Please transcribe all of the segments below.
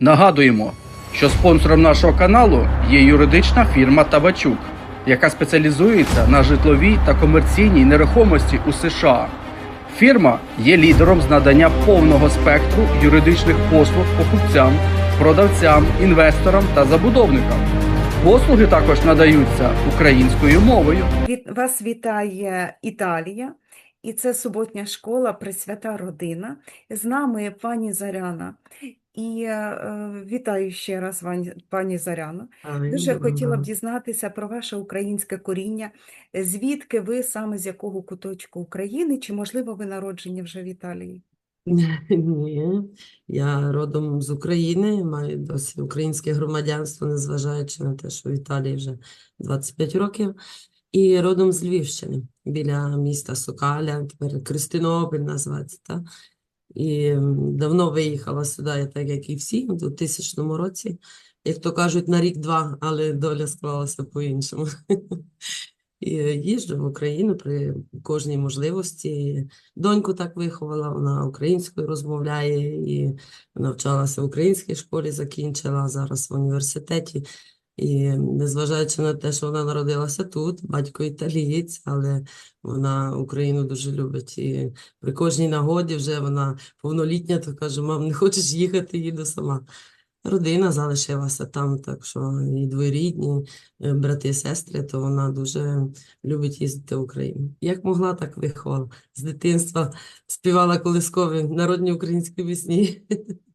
Нагадуємо, що спонсором нашого каналу є юридична фірма Табачук, яка спеціалізується на житловій та комерційній нерухомості у США. Фірма є лідером з надання повного спектру юридичних послуг покупцям, продавцям, інвесторам та забудовникам. Послуги також надаються українською мовою. Від вас вітає Італія, і це суботня школа Пресвята Родина. З нами пані Заряна. І е, вітаю ще раз пані Заряно. Дуже хотіла б дізнатися про ваше українське коріння. Звідки ви саме з якого куточку України, чи можливо ви народжені вже в Італії? Ні, я родом з України, маю досі українське громадянство, незважаючи на те, що в Італії вже 25 років, і родом з Львівщини, біля міста Сокаля, тепер Кристинополь називається, так? І давно виїхала сюди, так як і всі, у 2000 році, як то кажуть, на рік-два, але доля склалася по-іншому. І їжджу в Україну при кожній можливості. Доньку так виховала, вона українською розмовляє і навчалася в українській школі, закінчила зараз в університеті. І незважаючи на те, що вона народилася тут, батько італієць, але вона Україну дуже любить. І при кожній нагоді вже вона повнолітня, то каже: мам, не хочеш їхати, їду сама. Родина залишилася там, так що і двоюрідні е, брати і сестри, то вона дуже любить їздити в Україну. Як могла, так виховала. З дитинства співала колискові народні українські пісні.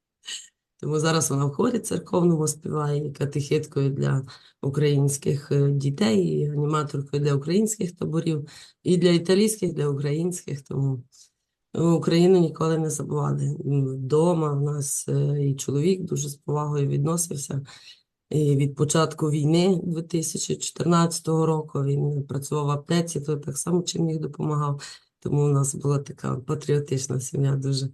Тому зараз вона в хорі церковному співає і катехеткою для українських е, дітей, і аніматоркою для українських таборів, і для італійських, і для українських. Тому Україну ніколи не забували. Вдома в нас е, і чоловік дуже з повагою відносився. І від початку війни 2014 року він працював в аптеці, то так само чим міг допомагав. Тому у нас була така патріотична сім'я дуже.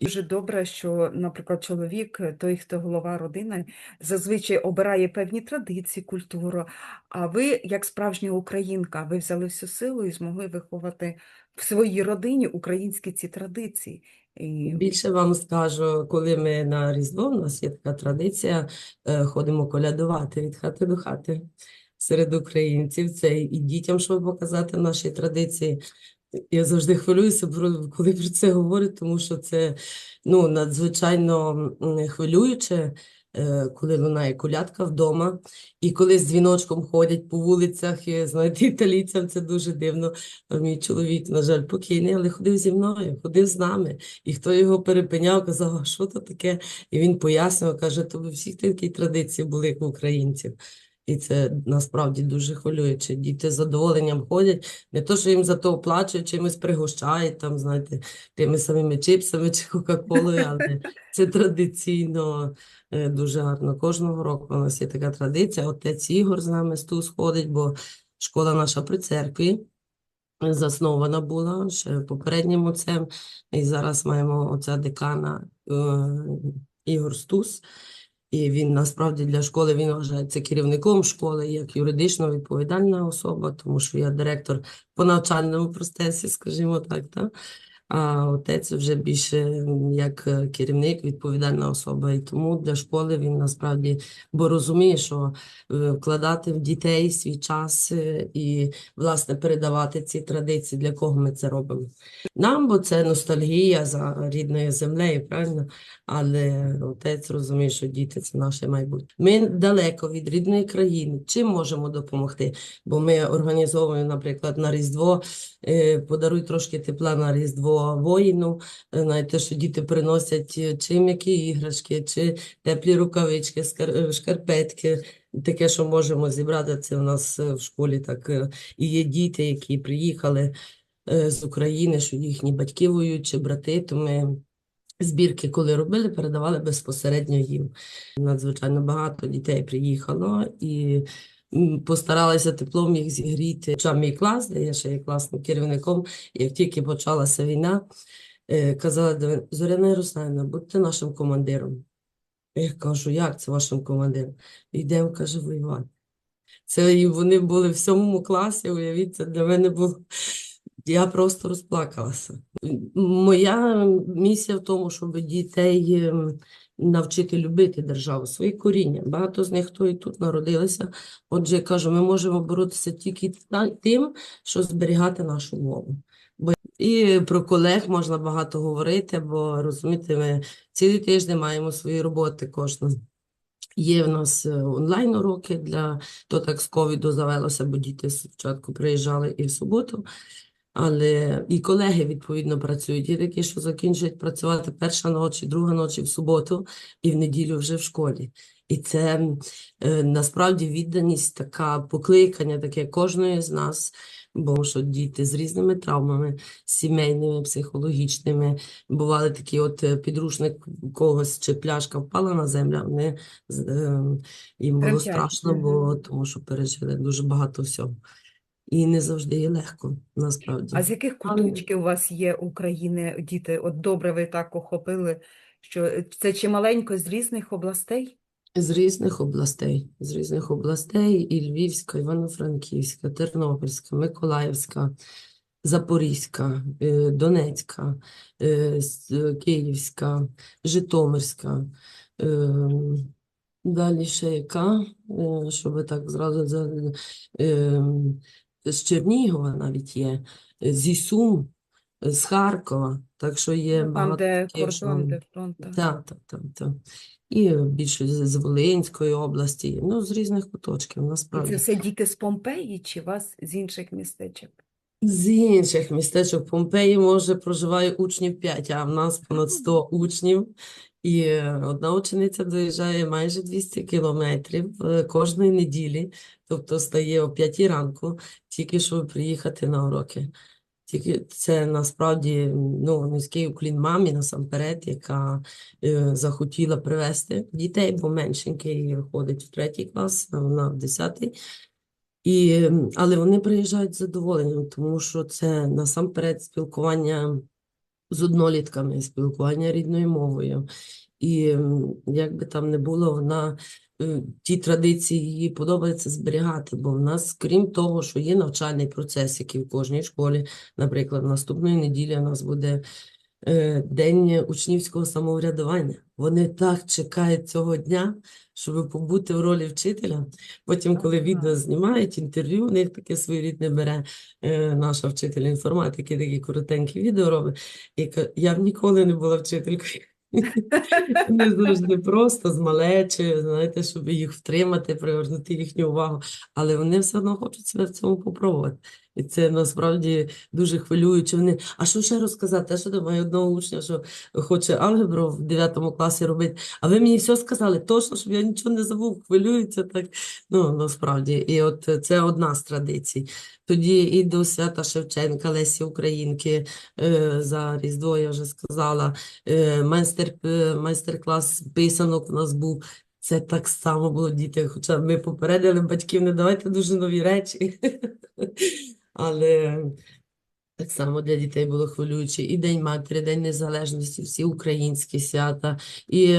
Дуже добре, що, наприклад, чоловік, той, хто голова родини, зазвичай обирає певні традиції, культуру. А ви, як справжня українка, ви взяли всю силу і змогли виховати в своїй родині українські ці традиції. І Більше вам скажу, коли ми на Різдво, у нас є така традиція, е, ходимо колядувати від хати до хати серед українців. Це і дітям, щоб показати наші традиції. Я завжди хвилююся, коли про це говорять, тому що це ну, надзвичайно хвилююче, е, коли лунає колядка вдома, і коли з дзвіночком ходять по вулицях, і, знаєте, італійцям це дуже дивно. Мій чоловік, на жаль, покійний, але ходив зі мною, ходив з нами. І хто його перепиняв, казав, а що то таке? І він пояснював, каже, то ви всіх такі традиції були, у українців. І це насправді дуже хвилююче. Діти з задоволенням ходять, не то, що їм за то оплачують, чимось пригощають, там, знаєте, тими самими чипсами чи Кока-Колою, але це традиційно е, дуже гарно. Кожного року у нас є така традиція. Отець Ігор з нами тут сходить, бо школа наша при церкві заснована була ще попереднім отцем. І зараз маємо отця декана е, Ігор Стус. І він насправді для школи він вважається керівником школи як юридично відповідальна особа, тому що я директор по навчальному процесі, скажімо так. Та? А отець вже більше як е, керівник, відповідальна особа. І тому для школи він насправді бо розуміє, що е, вкладати в дітей свій час е, і, власне, передавати ці традиції, для кого ми це робимо. Нам, бо це ностальгія за рідною землею, правильно? Але отець розуміє, що діти це наше майбутнє. Ми далеко від рідної країни. Чим можемо допомогти? Бо ми організовуємо, наприклад, на Різдво, подаруй трошки тепла на Різдво воїну. Е, Знаєте, що діти приносять е, чи м'які іграшки, чи теплі рукавички, е, шкарпетки. Таке, що можемо зібрати, це у нас в школі так і є діти, які приїхали з України, що їхні батьки воюють чи брати, то ми збірки, коли робили, передавали безпосередньо їм. Надзвичайно багато дітей приїхало і м, постаралися теплом їх зігріти. Хоча мій клас, де я ще є класним керівником, як тільки почалася війна, е, казала Зоряна Ярославівна, будьте нашим командиром. Я кажу, як це вашим командиром? Йдемо, каже, воювати. Це і вони були в сьомому класі, уявіть, це для мене було Я просто розплакалася. Моя місія в тому, щоб дітей навчити любити державу, свої коріння. Багато з них хто і тут народилися. Отже, я кажу, ми можемо боротися тільки тим, що зберігати нашу мову. Бо і про колег можна багато говорити, бо розумієте, ми цілий тиждень маємо свої роботи кожна. Є в нас е, онлайн-уроки для то так з ковіду завелося, бо діти спочатку приїжджали і в суботу. Але і колеги відповідно працюють. Є такі, що закінчують працювати перша ночі, друга ночі в суботу і в неділю вже в школі. І це е, насправді відданість, така покликання, таке кожної з нас, бо що діти з різними травмами, сімейними, психологічними. Бували такі, от е, підручник когось чи пляшка впала на землю, вони е, їм було страшно, бо тому що пережили дуже багато всього. І не завжди є легко, насправді. А з яких куточків у вас є України діти? От добре ви так охопили, що е, це чималенько з різних областей? З різних областей, з різних областей, і Львівська, Івано-Франківська, Тернопільська, Миколаївська, Запорізька, е, Донецька, е, Київська, Житомирська. Далі ще яка, щоб так зразу з Чернігова навіть є, е, зі Сум, е, з Харкова. Так що є Там, багато де кордон, де фронт. так. так, так, так, так. І більше з Волинської області, ну, з різних куточків, І це насправді. все діти з Помпеї чи вас з інших містечок? З інших містечок Помпеї, може, проживає учнів 5, а в нас понад 100 учнів. І одна учениця доїжджає майже 200 кілометрів е, кожної неділі, тобто стає о 5 ранку, тільки щоб приїхати на уроки. Тільки це насправді ну, низький уклін мамі насамперед, яка е, захотіла привезти дітей, бо меншенький ходить в третій клас, а вона в десятий. І, але вони приїжджають з тому що це насамперед спілкування з однолітками, спілкування рідною мовою. І як би там не було, вона е, ті традиції їй подобається зберігати, бо в нас, крім того, що є навчальний процес, який в кожній школі, наприклад, наступної неділі у нас буде День учнівського самоврядування. Вони так чекають цього дня, щоб побути в ролі вчителя. Потім, коли відео знімають, інтерв'ю, у них таке своєрідне бере е, наша вчитель інформатики, такі коротенькі відео робить. І я б ніколи не була вчителькою. Не завжди просто з малечі, знаєте, щоб їх втримати, привернути їхню увагу. Але вони все одно хочуть себе в цьому попробувати. І це насправді дуже хвилююче. Вони, а що ще розказати? А що там маю одного учня, що хоче алгебру в 9 класі робити? А ви мені все сказали, точно, щоб я нічого не забув, хвилюються так. Ну, насправді. І от це одна з традицій. Тоді і до свята Шевченка, Лесі Українки е, за Різдво, я вже сказала. Е, майстер, е, майстер-клас писанок у нас був. Це так само було діти, хоча ми попередили батьків, не давайте дуже нові речі. Але так само для дітей було хвилююче. І День Матері, День Незалежності, всі українські свята, і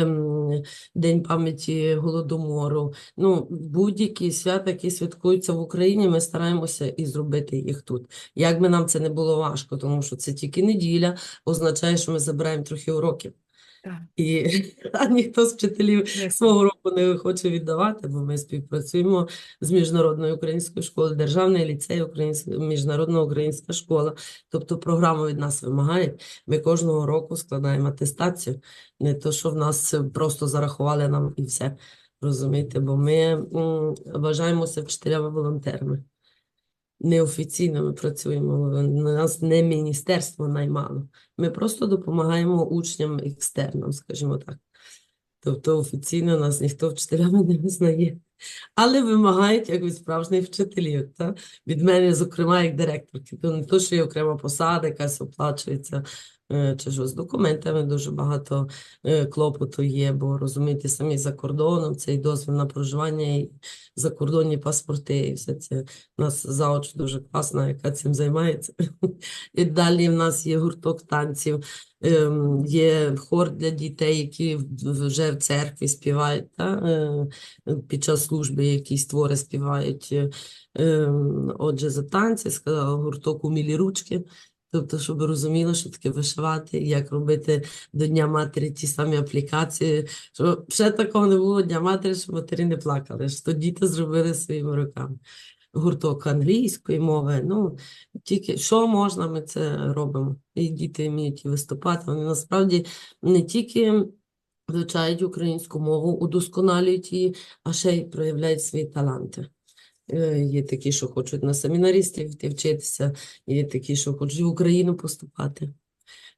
День пам'яті Голодомору. Ну, будь-які свята, які святкуються в Україні, ми стараємося і зробити їх тут. Як би нам це не було важко, тому що це тільки неділя, означає, що ми забираємо трохи уроків. Так. І а ніхто з вчителів свого року не хоче віддавати, бо ми співпрацюємо з Міжнародною українською школою, Державний ліцей Українська, Міжнародна українська школа. Тобто програму від нас вимагають. Ми кожного року складаємо атестацію. Не то, що в нас просто зарахували нам і все. Розумієте, бо ми вважаємося вчителями-волонтерами. Неофіційно ми працюємо, на нас не міністерство наймало. Ми просто допомагаємо учням екстернам, скажімо так. Тобто офіційно нас ніхто вчителями не визнає. Але вимагають як від справжніх вчителів. Та? Від мене, зокрема, як директорки. То не то, що є окрема посада, якась оплачується, чи що з документами дуже багато е, клопоту є, бо розумієте, самі за кордоном цей дозвіл на проживання і закордонні паспорти, і все це у нас зауч дуже класна, яка цим займається. І далі в нас є гурток танців, ем, є хор для дітей, які вже в церкві співають, та, е, під час служби якісь твори співають. Е, ем, Отже, за танці, сказала, гурток умілі ручки. Тобто, щоб розуміли, що таке вишивати, як робити до Дня матері ті самі аплікації, що ще такого не було Дня матері, що матері не плакали, що діти зробили своїми руками. Гурток англійської мови, ну тільки що можна, ми це робимо. І діти вміють і виступати. Вони насправді не тільки вивчають українську мову, удосконалюють її, а ще й проявляють свої таланти. Е, Є такі, що хочуть на семінаристів йти вчитися, є такі, що хочуть в Україну поступати.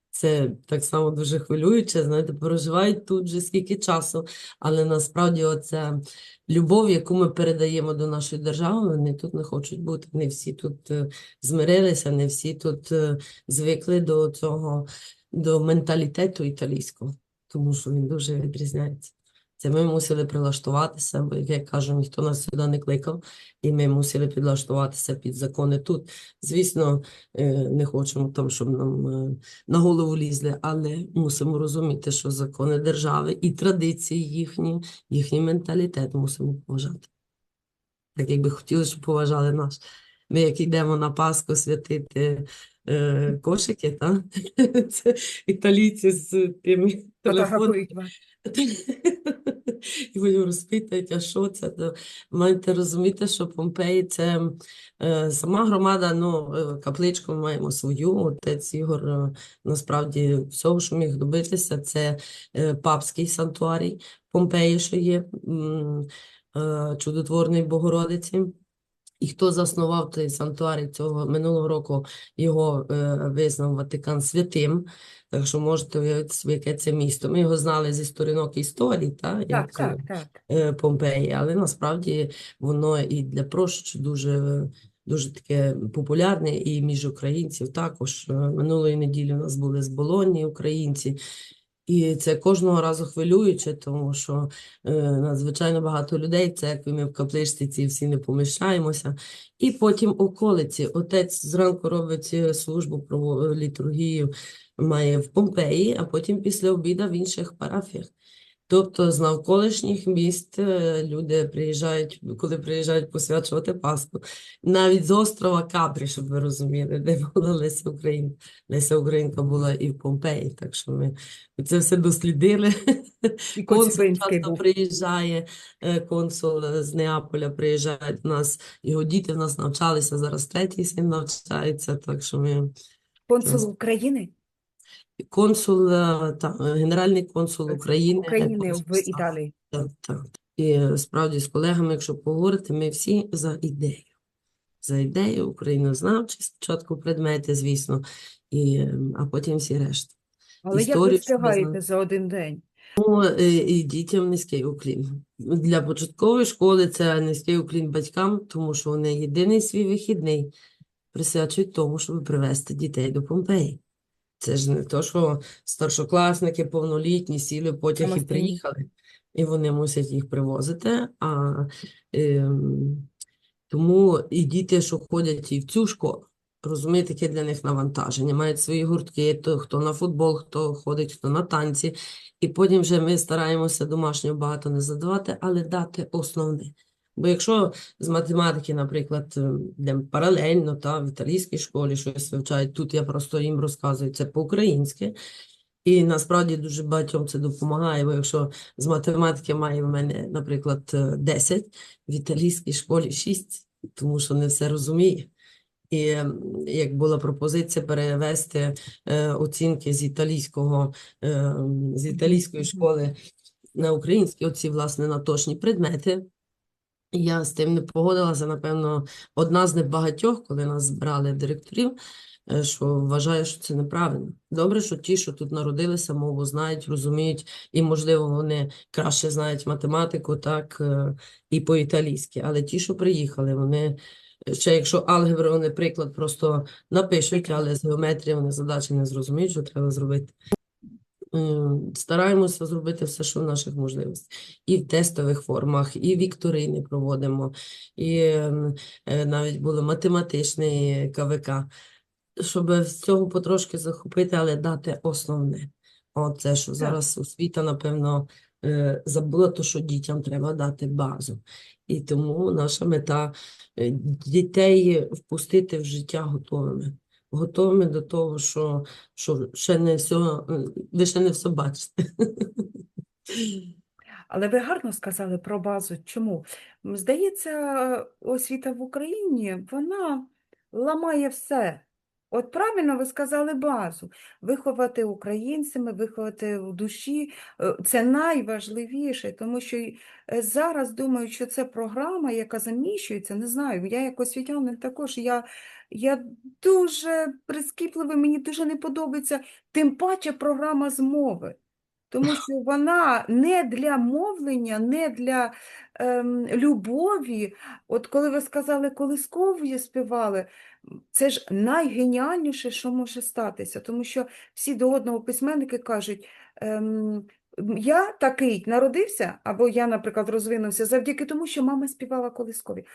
Це так само дуже хвилююче, знаєте, проживають тут вже скільки часу, але насправді оця любов, яку ми передаємо до нашої держави, вони тут не хочуть бути. Не всі тут е, змирилися, не всі тут е, звикли до цього, до менталітету італійського, тому що він дуже відрізняється. Це ми мусили прилаштуватися, бо, як я кажу, ніхто нас сюди не кликав, і ми мусили підлаштуватися під закони тут. Звісно, е, не хочемо там, щоб нам е, на голову лізли, але мусимо розуміти, що закони держави і традиції їхні, їхній менталітет мусимо поважати. Так якби хотіли, щоб поважали нас. Ми, як йдемо на Пасху святити е, кошики, та? це італійці з тими Фотографують. І вони розпитують, а що це? То маєте розуміти, що Помпеї це е, сама громада, ну, е, капличку ми маємо свою. Отець Ігор е, насправді всього, що міг добитися, це е, папський сантуарій Помпеї, що є е, чудотворний Богородиці. І хто заснував той сантуарій цього минулого року, його е, визнав Ватикан святим. Так що можете уявити собі, яке це місто. Ми його знали зі сторінок історії, та, як так, так. е, Помпеї, але насправді воно і для прощ дуже, дуже таке популярне, і між українців також. Е, Минулої неділі у нас були з Болоні українці. І це кожного разу хвилююче, тому що е, надзвичайно багато людей в церкві, ми в капличці ці всі не поміщаємося. І потім околиці. Отець зранку робить е, службу про літургію, має в Помпеї, а потім після обіду в інших парафіях. Тобто з навколишніх міст е, люди приїжджають, коли приїжджають посвячувати Пасху, навіть з острова Капрі, щоб ви розуміли, де була Леся Українка. Леся Українка була і в Помпеї, так що ми це все дослідили. І Консул часто був. приїжджає, е, консул з Неаполя приїжджає до нас, його діти в нас навчалися, зараз третій син навчається, так що ми Консул України? Консул, е, та, е, генеральний консул України, України консул в. Італії. Так, так. І е, справді з колегами, якщо поговорити, ми всі за ідею. За ідею, українознавчі спочатку предмети, звісно, і, е, а потім всі решта. Але як ви Історію, встигаєте за один день? Ну, е, і дітям низький уклін. Для початкової школи це низький уклін батькам, тому що вони єдиний свій вихідний присвячують тому, щоб привезти дітей до Помпеї. Це ж не то, що старшокласники повнолітні сіли в потяг і приїхали, і вони мусять їх привозити. А ем, тому і діти, що ходять і в цю школу, розумієте, яке для них навантаження. Мають свої гуртки, то хто на футбол, хто ходить, хто на танці. І потім вже ми стараємося домашнього багато не задавати, але дати основне. Бо якщо з математики, наприклад, е, йдемо паралельно, та, в італійській школі щось вивчають, тут я просто їм розказую це по-українськи. І насправді дуже багатьом це допомагає, бо якщо з математики має в мене, наприклад, е, 10, в італійській школі 6, тому що не все розуміє. І як була пропозиція перевести е, оцінки з італійського, е, з італійської школи на українські, оці, власне, на точні предмети, я з тим не погодилася, напевно, одна з небагатьох, коли нас збирали директорів, е, що вважаю, що це неправильно. Добре, що ті, що тут народилися, мову знають, розуміють, і, можливо, вони краще знають математику, так, е, і по-італійськи. Але ті, що приїхали, вони Ще якщо алгебра, вони приклад просто напишуть, але з геометрії вони задачі не зрозуміють, що треба зробити. Стараємося зробити все, що в наших можливостях. І в тестових формах, і вікторини проводимо, і е, навіть було математичний КВК, щоб з цього потрошки захопити, але дати основне. Оце, що зараз освіта, напевно, е, забула, то, що дітям треба дати базу. І тому наша мета е, дітей впустити в життя готовими. Готовими до того, що, що ще не все, ви ще не все бачите. Але ви гарно сказали про базу. Чому? Здається, освіта в Україні, вона ламає все. От правильно ви сказали базу. Виховати українцями, виховати в душі е, це найважливіше, тому що е, зараз думаю, що це програма, яка заміщується. Не знаю, я як освітянин також. Я, я дуже прискіпливий, мені дуже не подобається, тим паче програма з мови. Тому що вона не для мовлення, не для ем, любові. От коли ви сказали, колискові співали, це ж найгеніальніше, що може статися. Тому що всі до одного письменники кажуть, ем, я такий народився, або я, наприклад, розвинувся завдяки тому, що мама співала колискові.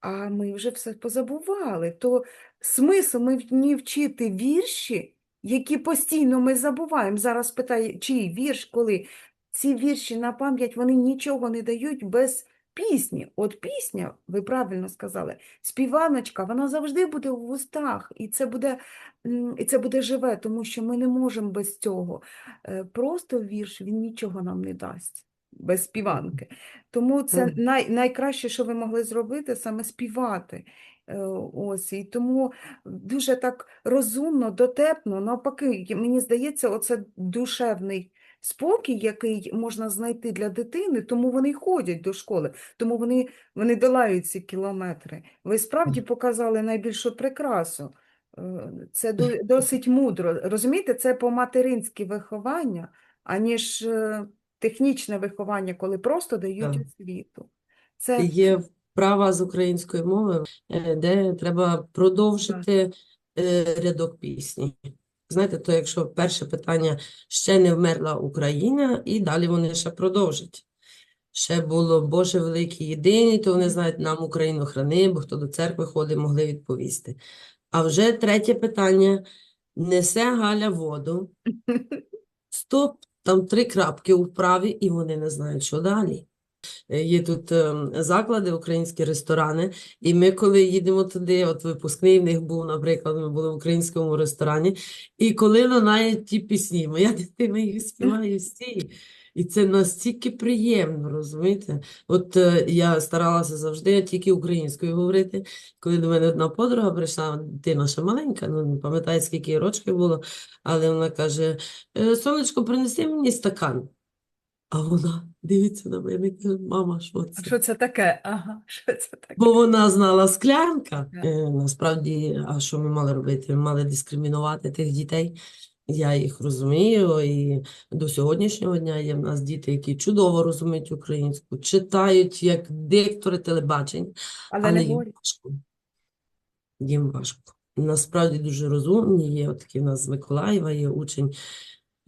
А ми вже все позабували. То смисл ми в вчити вірші, які постійно ми забуваємо. Зараз питає, чий вірш, коли ці вірші на пам'ять, вони нічого не дають без пісні. От пісня, ви правильно сказали, співаночка, вона завжди буде в вустах, і це буде, і це буде живе, тому що ми не можемо без цього. Е, Просто вірш, він нічого нам не дасть. Без співанки. Тому це най, найкраще, що ви могли зробити, саме співати. Е, Ось, і тому дуже так розумно, дотепно, навпаки, мені здається, оце душевний спокій, який можна знайти для дитини, тому вони й ходять до школи, тому вони, вони долають ці кілометри. Ви справді показали найбільшу прикрасу. Е, Це досить мудро. Розумієте, це по-материнськи виховання, аніж е, технічне виховання, коли просто дають Так. освіту. Це Є вправа з української мови, е, де треба продовжити е, рядок пісні. Знаєте, то якщо перше питання ще не вмерла Україна, і далі вони ще продовжать. Ще було Боже великий єдиний, то вони знають нам Україну храни, бо хто до церкви ходить, могли відповісти. А вже третє питання несе Галя воду. Стоп, там три крапки у вправі, і вони не знають, що далі. Е, Є тут ем, заклади, українські ресторани, і ми, коли їдемо туди, от випускний в них був, наприклад, ми були в українському ресторані, і коли лунають ті пісні, моя дитина їх співає всі. І це настільки приємно, розумієте? От е, я старалася завжди тільки українською говорити. Коли до мене одна подруга прийшла, дитина ще маленька, ну не пам'ятаю, скільки рочків було, але вона каже: «Е, Сонечко, принеси мені стакан. А вона дивиться на мене і каже, мама, що а це? що це таке? Ага, що це таке? Бо вона знала склянка. Е, Насправді, а що ми мали робити? Ми мали дискримінувати тих дітей. Я їх розумію, і до сьогоднішнього дня є в нас діти, які чудово розуміють українську, читають як диктори телебачень, Але але не їм болять. важко. Їм важко. Насправді дуже розумні. Є такі в нас з Миколаєва, є учень.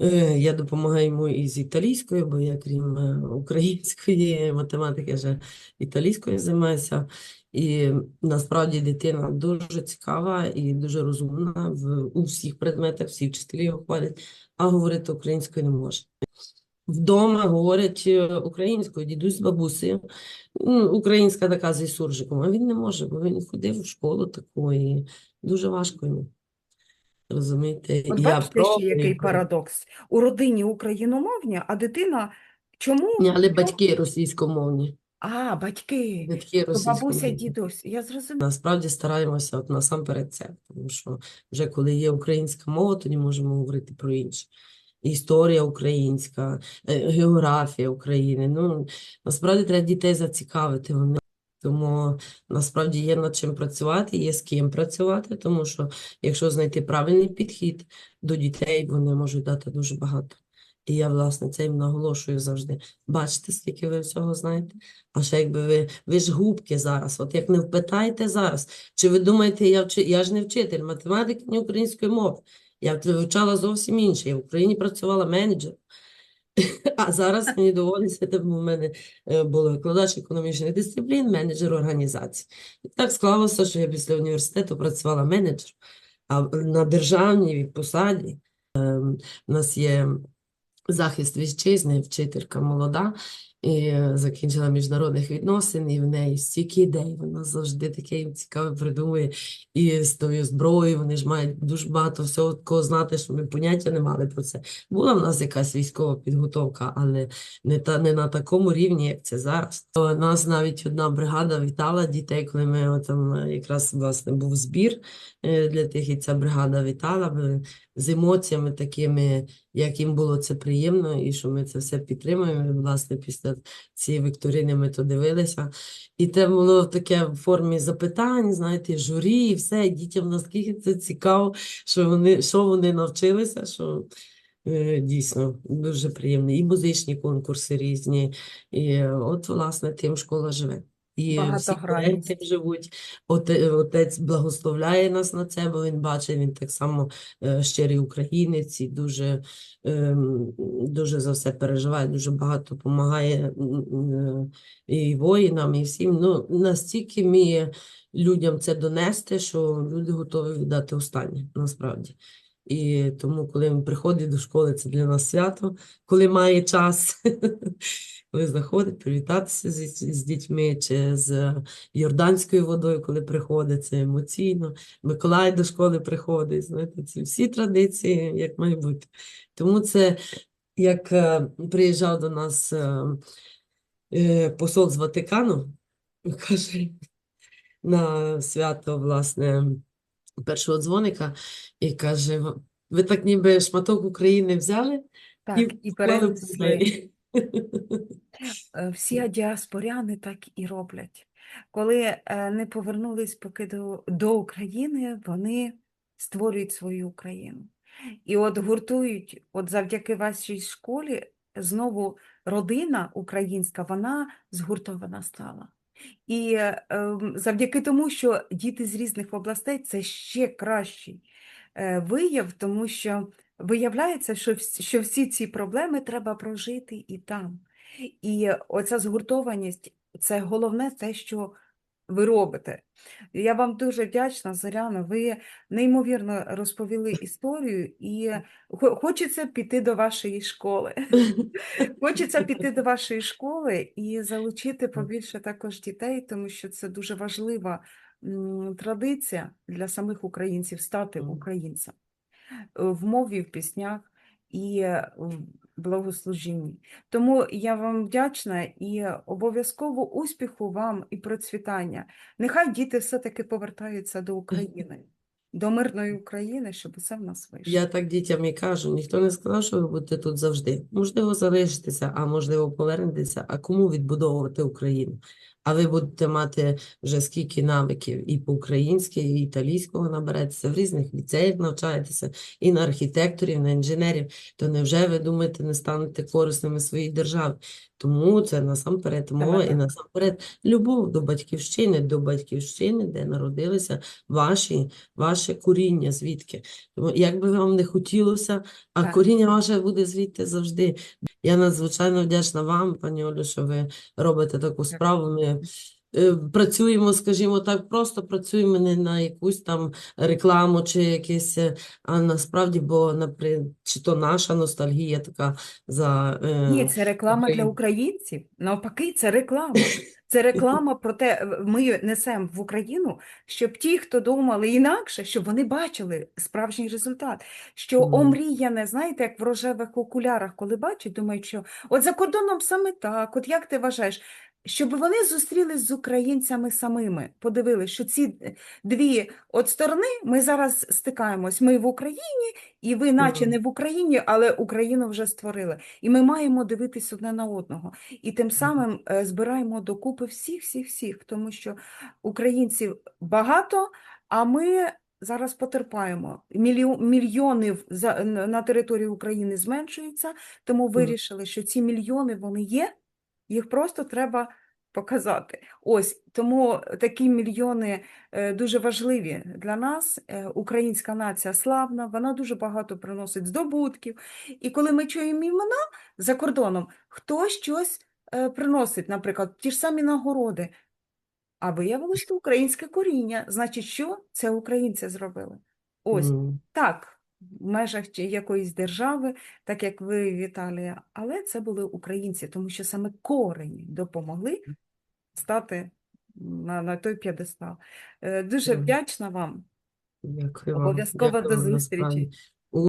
Е, Я допомагаю йому із італійською, бо я крім е, української математики, вже італійською займаюся. І насправді дитина дуже цікава і дуже розумна в у всіх предметах, всі вчителі його хвалять, а говорити українською не може. Вдома говорять е, українською, дідусь з бабусею. Ну, Українська така зі суржиком, а він не може, бо він ходив в школу таку і дуже важко йому. Розумієте, От я бачите, ще який парадокс. У родині україномовні, а дитина чому? Ні, але батьки російськомовні. А, батьки. Батьки бабуся, дідусь. Я зрозуміла. Насправді стараємося от насамперед це, тому що вже коли є українська мова, тоді можемо говорити про інше. Історія українська, е, географія України. Ну, насправді треба дітей зацікавити. Вони. Тому насправді є над чим працювати, є з ким працювати, тому що якщо знайти правильний підхід до дітей, вони можуть дати дуже багато. І я, власне, це їм наголошую завжди. Бачите, скільки ви всього знаєте? А ще якби ви, ви ж губки зараз, от як не впитаєте зараз, чи ви думаєте, я, вчи, я ж не вчитель математики, ні української мови. Я вивчала зовсім інше. Я в Україні працювала менеджером. А зараз мені доводиться, тому в мене е, був викладач економічних дисциплін, менеджер організацій. І так склалося, що я після університету працювала менеджером, а на державній посаді ем, у нас є захист вітчизни, вчителька молода, і закінчила міжнародних відносин, і в неї стільки ідей, вона завжди таке цікаве придумує. І з тою зброєю вони ж мають дуже багато всього такого знати, що ми поняття не мали про це. Була в нас якась військова підготовка, але не, та, не на такому рівні, як це зараз. То нас навіть одна бригада вітала дітей, коли ми там е, якраз власне був збір е, для тих, і ця бригада вітала з емоціями такими, як їм було це приємно, і що ми це все підтримуємо. Власне, після цієї вікторини ми то дивилися. І це було таке в формі запитань, знаєте, журі, і все. Дітям наскільки це цікаво, що вони, що вони навчилися, що е, дійсно дуже приємно. І музичні конкурси різні. І от, власне, тим школа живе. І всі Багатогранність. живуть. Оте- Отець благословляє нас на це, бо він бачить, він так само е, щирий українець і дуже, ем, дуже за все переживає, дуже багато допомагає і воїнам, і всім. Ну, настільки вміє людям це донести, що люди готові віддати останнє, насправді. І тому, коли він приходить до школи, це для нас свято, коли має час, коли заходить, привітатися з, з дітьми чи з Йорданською водою, коли приходить, це емоційно. Миколай до школи приходить, знаєте, ці всі традиції, як має бути. Тому це, як е, приїжджав до нас е, е, посол з Ватикану, каже, на свято, власне, першого дзвоника, і каже, «Ви- ви так ніби шматок України взяли Так, і і перенесли. музей». Е, Всі діаспоряни так і роблять. Коли е, не повернулись поки до, до України, вони створюють свою Україну. І от гуртують, от завдяки вашій школі, знову родина українська, вона згуртована стала. І е, завдяки тому, що діти з різних областей це ще кращий е, вияв, тому що виявляється, що, що всі ці проблеми треба прожити і там. І оця згуртованість це головне те, що ви робите. Я вам дуже вдячна, Зоряна. Ви неймовірно розповіли історію, і хочеться піти до вашої школи. Хочеться піти до вашої школи і залучити побільше також дітей, тому що це дуже важлива традиція для самих українців стати українцем в мові, в піснях і е, благослужінні. Тому я вам вдячна і обов'язково успіху вам і процвітання. Нехай діти все-таки повертаються до України, до мирної України, щоб усе в нас вийшло. Я так дітям і кажу, ніхто не сказав, що ви будете тут завжди. Можливо, залишитеся, а можливо, повернетеся. А кому відбудовувати Україну? А ви будете мати вже скільки навиків і по-українськи, і італійського наберетеся, в різних ліцеях навчаєтеся, і на архітекторів, і на інженерів. То невже ви думаєте, не станете корисними своїй державі? Тому це насамперед мова і насамперед любов до батьківщини, до батьківщини, де народилися ваші, ваше коріння, звідки. Тому як би вам не хотілося, а Так. коріння ваше буде звідти завжди. Я надзвичайно вдячна вам, пані Олю, що ви робите таку справу. Ми працюємо, скажімо так, просто працюємо не на якусь там рекламу чи якесь, е, а насправді, бо наприклад, чи то наша ностальгія така за е, Ні, це реклама для українців. Навпаки, це реклама. Це реклама про те, е, ми несемо в Україну, щоб ті, хто думали інакше, щоб вони бачили справжній результат. Що омріяне, знаєте, як в рожевих окулярах, коли бачать, думають, що от за кордоном саме так, от як ти вважаєш? Щоб вони зустрілись з українцями самими, подивилися, що ці е, дві от сторони ми зараз стикаємось. Ми в Україні, і ви, наче не в Україні, але Україну вже створили. І ми маємо дивитись одне на одного. І тим самим е, збираємо докупи всіх, всіх, всіх, тому що українців багато, а ми зараз потерпаємо. Мільйо- Мільйони на території України зменшуються, тому вирішили, що ці мільйони вони є, їх просто треба показати. Ось тому такі мільйони е, дуже важливі для нас. Е, Українська нація славна, вона дуже багато приносить здобутків. І коли ми чуємо імена за кордоном, хто щось е, приносить, наприклад, ті ж самі нагороди. А виявилось, що українське коріння. Значить, що це українці зробили? Ось М. так, в межах якоїсь держави, так як ви, Віталія, але це були українці, тому що саме корені допомогли стати на, на той п'єдестал. Е, Дуже вдячна вам. Дякую вам. Обов'язково до зустрічі.